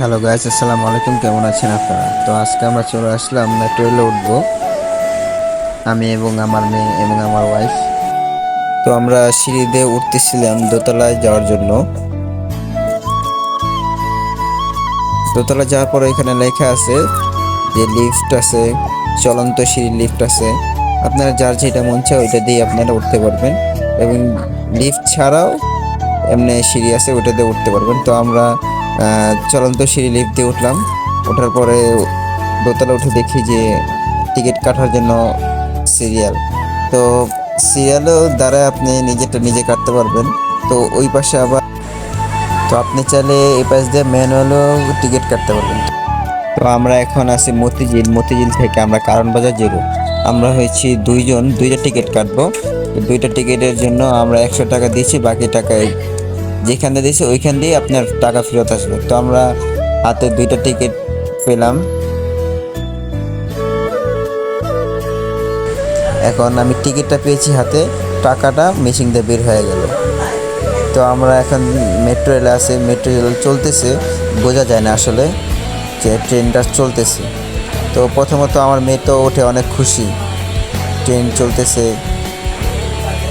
Hello guys আসসালামু আলাইকুম কেমন আছেন আপনারা? তো আজকে আমরা চলে আসলাম মেট্রো রেলে উঠবো। আমি এবং আমার মেয়ে এবং আমার ওয়াইফ তো আমরা সিঁড়ি দিয়ে উঠতেছিলাম দোতলায় যাওয়ার জন্য। দোতলা যাওয়ার পরে এখানে লেখা আছে যে লিফট আছে, চলন্ত সিঁড়ি লিফট আছে। আপনারা যার যেটা মন চায় ওইটা দিয়ে আপনারা উঠতে পারবেন। এবং লিফট ছাড়াও এমনি সিঁড়ি আছে, ওইটা দিয়ে উঠতে পারবেন। তো আমরা চলন্ত সিঁড়ি লিফট দিয়ে উঠলাম। ওঠার পরে দোতলা উঠে দেখি যে টিকিট কাটার জন্য সিরিয়াল তো সিরিয়ালও দ্বারা আপনি নিজেরটা নিজে কাটতে পারবেন। তো ওই পাশে আবার তো আপনি চাইলে এই পাশ দিয়ে ম্যানুয়ালও টিকিট কাটতে পারবেন। তো আমরা এখন আছি মতিঝিল। মতিঝিল থেকে আমরা কারণ বাজার যাব আমরা হয়েছি দুইজন। দুইটা টিকিট কাটবো। দুইটা টিকিটের জন্য আমরা একশো টাকা দিয়েছি, বাকি টাকা যেখানে দিয়েছে, ওইখান দিয়ে আপনার টাকা ফেরত আসবে। তো আমরা হাতে দুইটা টিকিট পেলাম। এখন আমি টিকিটটা পেয়েছি হাতে, টাকাটা মেশিন দিয়ে বের হয়ে গেল। তো আমরা এখন মেট্রো রেলে আছে মেট্রো রেল চলতেছে, বোঝা যায় না আসলে যে ট্রেনটা চলতেছে। তো প্রথমত আমার মেয়ে তো ওঠে অনেক খুশি। ট্রেন চলতেছে,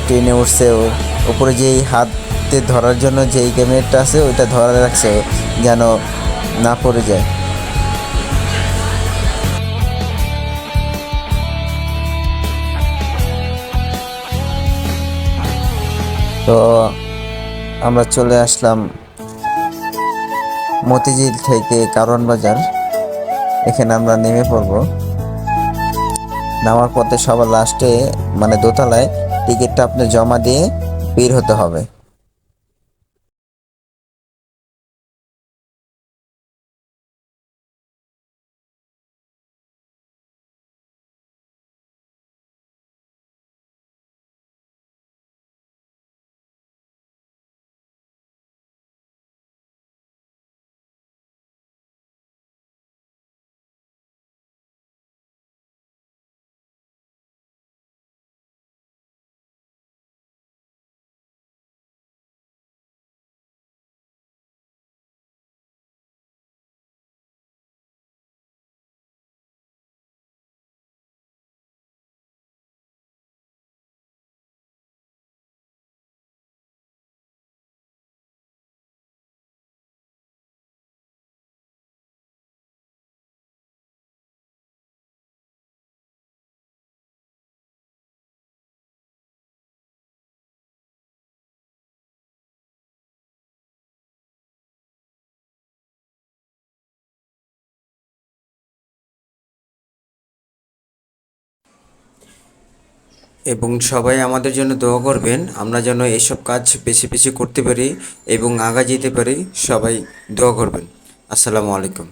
ট্রেনে উঠছে ও। উপরে যেই হাতে ধরার জন্য যেই ক্যামেরাটা আছে, ওইটা ধরা রাখছে যেন না পড়ে যায়। তো আমরা চলে আসলাম মতিঝিল থেকে কারণ বাজার। এখানে আমরা নেমে পড়ব। নামার পথে সবার লাস্টে মানে দোতলায় টিকিটটা আপনি জমা দিয়ে বের হতে হবে। এবং সবাই আমাদের জন্য দোয়া করবেন। আমরা যেন এসব কাজ বেশি বেশি করতে পারি এবং আগা যেতে পারি। সবাই দোয়া করবেন। আসসালামু আলাইকুম।